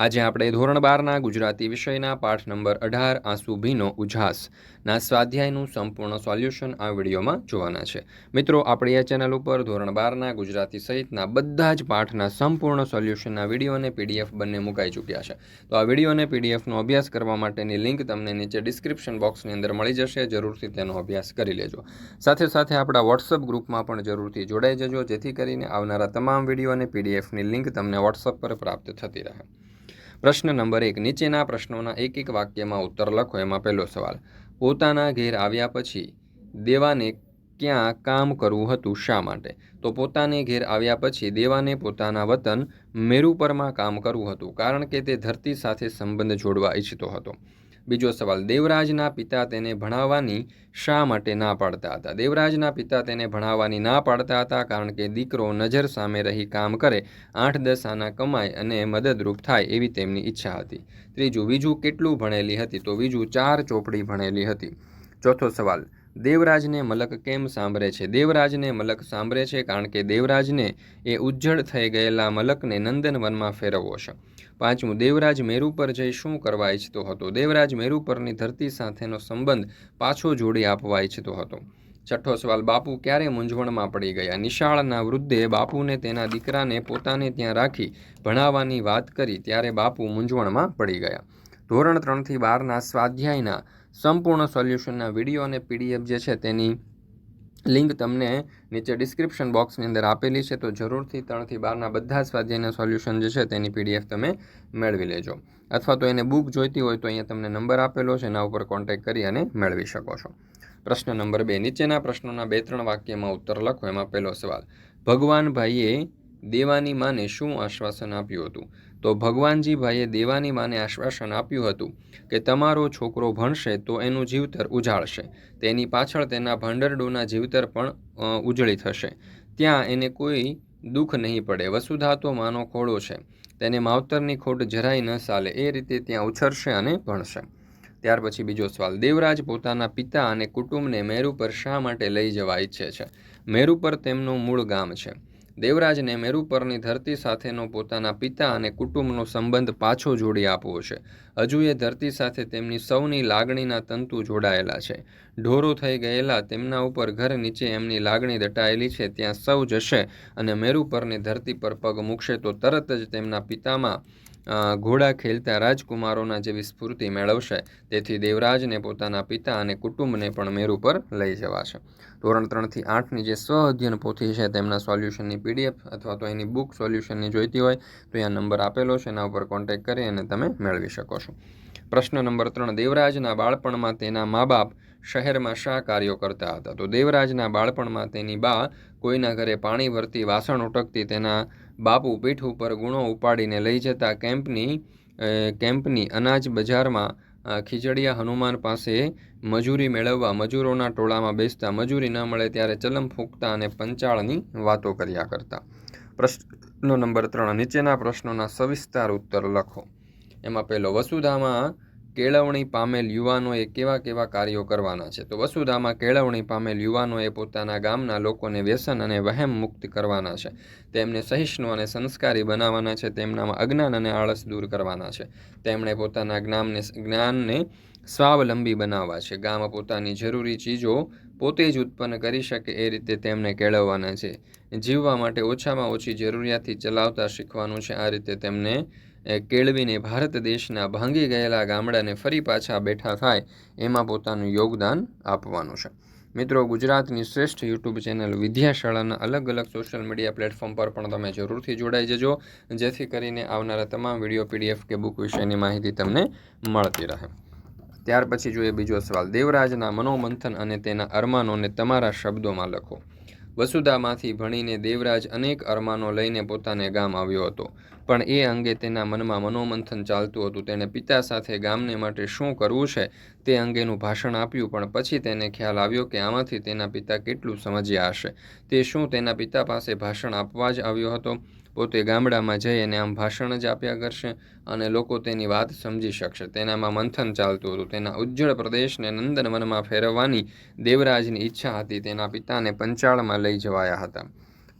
આજે આપણે ધોરણ બારના ગુજરાતી વિષયના પાઠ નંબર અઢાર, આંસુ ભીનો ઉજાસના સ્વાધ્યાયનું સંપૂર્ણ સોલ્યુશન આ વિડીયોમાં જોવાના છે. મિત્રો, આપણી આ ચેનલ ઉપર ધોરણ બારના ગુજરાતી સહિતના બધા જ પાઠના સંપૂર્ણ સોલ્યુશનના વીડિયો અને પીડીએફ બંને મુકાઈ ચૂક્યા છે. તો આ વીડિયો અને પીડીએફનો અભ્યાસ કરવા માટેની લિંક તમને નીચે ડિસ્ક્રિપ્શન બોક્સની અંદર મળી જશે. જરૂરથી તેનો અભ્યાસ કરી લેજો. સાથે સાથે આપણા વોટ્સઅપ ગ્રુપમાં પણ જરૂરથી જોડાઈ જજો, જેથી કરીને આવનારા તમામ વીડિયો અને પીડીએફની લિંક તમને વોટ્સઅપ પર પ્રાપ્ત થતી રહે. પ્રશ્ન નંબર એક, નીચેના પ્રશ્નોના એક એક વાક્યમાં ઉત્તર લખો, એમાં પહેલો સવાલ, પોતાના ઘેર આવ્યા પછી દેવાને ક્યાં કામ કરવું હતું શા માટે? તો પોતાને ઘેર આવ્યા પછી દેવાને પોતાના વતન મેરુપરમાં કામ કરવું હતું, કારણ કે તે ધરતી સાથે સંબંધ જોડવા ઈચ્છતો હતો. બીજો સવાલ, દેવરાજના પિતા તેને ભણાવવાની શા માટે ના પાડતા હતા? દેવરાજના પિતા તેને ભણાવવાની ના પાડતા હતા કારણ કે દીકરો નજર સામે રહી કામ કરે, આઠ દસ આના કમાય અને મદદરૂપ થાય એવી તેમની ઈચ્છા હતી. ત્રીજું બીજું કેટલું ભણેલી હતી? તો બીજું ચાર ચોપડી ભણેલી હતી. ચોથો સવાલ દેવરાજને મલક કેમ સાંભળે છે? દેવરાજને મલક સાંભળે છે કારણ કે દેવરાજને એ ઉજ્જડ થઈ ગયેલા મલકને નંદનવનમાં ફેરવવો છે. પાંચમું, દેવરાજ મેરુ પર જઈ શું કરવા ઈચ્છતો હતો? દેવરાજ મેરુ પરની ધરતી સાથેનો સંબંધ પાછો જોડી આપવા ઈચ્છતો હતો. છઠ્ઠો સવાલ, બાપુ ક્યારે મૂંઝવણમાં પડી ગયા? નિશાળના વૃદ્ધે બાપુને તેના દીકરાને પોતાને ત્યાં રાખી ભણાવવાની વાત કરી, ત્યારે બાપુ મૂંઝવણમાં પડી ગયા. ધોરણ ત્રણથી બારના સ્વાધ્યાયના સંપૂર્ણ સોલ્યુશનના વીડિયો અને પીડીએફ જે છે તેની લિંક તમને નીચે ડિસ્ક્રિપ્શન બોક્સની અંદર આપેલી છે, તો જરૂરથી ત્રણથી બારના બધા સ્વાધ્યાયના સોલ્યુશન જે છે તેની પીડીએફ તમે મેળવી લેજો. અથવા તો એને બુક જોઈતી હોય તો અહીંયા તમને નંબર આપેલો છે, એના ઉપર કોન્ટેક્ટ કરી અને મેળવી શકો છો. પ્રશ્ન નંબર બે, નીચેના પ્રશ્નોના બે ત્રણ વાક્યમાં ઉત્તર લખો, એમાં પહેલો સવાલ ભગવાનભાઈએ દેવાની માને શું આશ્વાસન આપ્યું હતું? તો ભગવાનજીભાઈએ દેવાની માને આશ્વાસન આપ્યું હતું કે તમારો છોકરો ભણશે તો એનું જીવતર ઉજાળશે. તેની પાછળ તેના ભંડરડોના જીવતર પણ ઉજળી થશે. ત્યાં એને કોઈ દુઃખ નહીં પડે. વસુધા તો માનો ખોડો છે. તેને માવતરની ખોટ જરાય ન ચાલે. એ રીતે ત્યાં ઉછરશે અને ભણશે. ત્યાર પછી બીજો સવાલ. દેવરાજ પોતાના પિતા અને કુટુંબને મેરુ પર શા માટે લઈ જવા ઈચ્છે છે? મેરુ પર તેમનું મૂળ ગામ છે. દેવરાજને મેરુ પરની ધરતી સાથેનો પોતાના પિતા અને કુટુંબનો સંબંધ પાછો જોડી આપવો છે. હજુ એ ધરતી સાથે તેમની સૌની લાગણીના તંતુ જોડાયેલા છે. ઢોરો થઈ ગયેલા તેમના ઉપર ઘર નીચે એમની લાગણી દટાયેલી છે. ત્યાં સૌ જશે અને મેરુ પરની ધરતી પર પગ મૂકશે તો તરત જ તેમના પિતામાં ઘોડા ખેલતા રાજકુમારોના જેવી સ્ફૂર્તિ મેળવશે. તેથી દેવરાજને પોતાના પિતા અને કુટુંબને પણ મેરુ પર લઈ જવાશે. ધોરણ ત્રણથી આઠની જે સ્વ અધ્યયન પોથી છે, તેમના સોલ્યુશનની પીડીએફ અથવા તો એની બુક સોલ્યુશનની જોઈતી હોય, તો અહીંયા નંબર આપેલો છે, એના ઉપર કોન્ટેક્ટ કરી અને તમે મેળવી શકો છો. પ્રશ્ન નંબર ત્રણ, દેવરાજના બાળપણમાં તેના મા બાપ શહેરમાં શા કાર્યો કરતા હતા? તો દેવરાજના બાળપણમાં તેની બા કોઈના ઘરે પાણી ભરતી વાસણ ઉટકતી તેના બાપુ પીઠ ઉપર ગુણો ઉપાડીને લઈ જતા કેમ્પની કેમ્પની અનાજ બજારમાં ખીજડીયા હનુમાન પાસે મજૂરી મેળવવા મજૂરોના ટોળામાં બેસતા મજૂરી ન મળે ત્યારે ચલમ ફૂંકતા અને પંચાળની વાતો કર્યા કરતા. પ્રશ્નો નંબર ત્રણ, નીચેના પ્રશ્નોના સવિસ્તાર ઉત્તર લખો. એમાં પહેલો, વસુધામાં કેળવણી પામેલ યુવાનોએ કેવા કેવા કાર્યો કરવાના છે? તો વસુધામાં કેળવણી પામેલ યુવાનોએ પોતાના ગામના લોકોને વ્યસન અને વહેમ મુક્ત કરવાના છે. તેમને સહિષ્ણુ અને સંસ્કારી બનાવવાના છે, તેમનામાં અજ્ઞાન અને આળસ દૂર કરવાના છે. તેમણે પોતાના જ્ઞાનને જ્ઞાનને સ્વાવલંબી બનાવવા છે. ગામ પોતાની જરૂરી ચીજો પોતે જ ઉત્પન્ન કરી શકે એ રીતે તેમને કેળવવાના છે. જીવવા માટે ઓછામાં ઓછી જરૂરિયાતથી ચલાવતા શીખવાનું છે. આ રીતે તેમને કેળવીને ભારત દેશના ભાંગી ગયેલા ગામડાને ફરી પાછા બેઠા થાય, એમાં પોતાનું યોગદાન આપવાનું છે. મિત્રો, ગુજરાતની શ્રેષ્ઠ યુટ્યુબ ચેનલ વિદ્યાશાળાના અલગ અલગ સોશિયલ મીડિયા પ્લેટફોર્મ પર પણ તમે જરૂરથી જોડાઈ જજો, જેથી કરીને આવનારા તમામ વીડિયો પીડીએફ કે બુક વિશેની માહિતી તમને મળતી રહે. ત્યાર પછી જોઈએ બીજો સવાલ. દેવરાજના મનોમંથન અને તેના અરમાનોને તમારા શબ્દોમાં લખો. વસુધામાંથી ભણીને દેવરાજ અનેક અરમાનો લઈને પોતાને ગામ આવ્યો હતો. પણ એ અંગે તેના મનમાં મનોમંથન ચાલતું હતું. તેણે પિતા સાથે ગામને માટે શું કરવું છે તે અંગેનું ભાષણ આપ્યું, પણ પછી તેને ખ્યાલ આવ્યો કે આમાંથી તેના પિતા કેટલું સમજ્યા હશે. તે શું તેના પિતા પાસે ભાષણ આપવા જ આવ્યો હતો? પોતે ગામડામાં જઈ અને આમ ભાષણ જ આપ્યા કરશે અને લોકો તેની વાત સમજી શકશે. તેનામાં મંથન ચાલતું હતું. તેના ઉજ્જળ પ્રદેશને નંદનવનમાં ફેરવવાની દેવરાજની ઈચ્છા હતી. તેના પિતાને પંચાળમાં લઈ જવાયા હતા.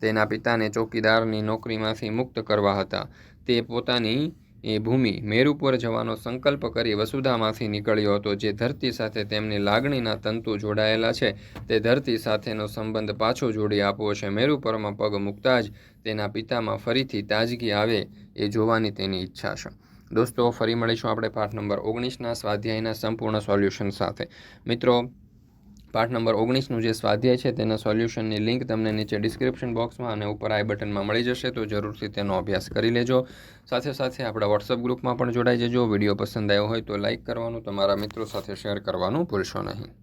તેના પિતાને ચોકીદારની નોકરીમાંથી મુક્ત કરવા હતા. તે પોતાની એ ભૂમિ મેરુ પર જવાનો સંકલ્પ કરી વસુધામાંથી નીકળ્યો હતો. જે ધરતી સાથે તેમની લાગણીના તંતુ જોડાયેલા છે, તે ધરતી સાથેનો સંબંધ પાછો જોડી આપવો છે. મેરુ પરમાં પગ મૂકતા જ તેના પિતામાં ફરીથી તાજગી આવે એ જોવાની તેની ઈચ્છા છે. દોસ્તો, ફરી મળીશું આપણે પાઠ નંબર ઓગણીસના સ્વાધ્યાયના સંપૂર્ણ સોલ્યુશન સાથે. મિત્રો પાઠ નંબર ઓગણીસનું જે સ્વાધ્યાય છે, તેના સોલ્યુશનની લિંક તમને નીચે ડિસ્ક્રિપ્શન બોક્સમાં અને ઉપર આઈ બટનમાં મળી જશે, તો જરૂરથી તેનો અભ્યાસ કરી લેજો. સાથે સાથે આપણા વોટ્સઅપ ગ્રુપમાં પણ જોડાઈ જજો. વીડિયો પસંદ આવ્યો હોય તો લાઇક કરવાનું, તમારા મિત્રો સાથે શેર કરવાનું ભૂલશો નહીં.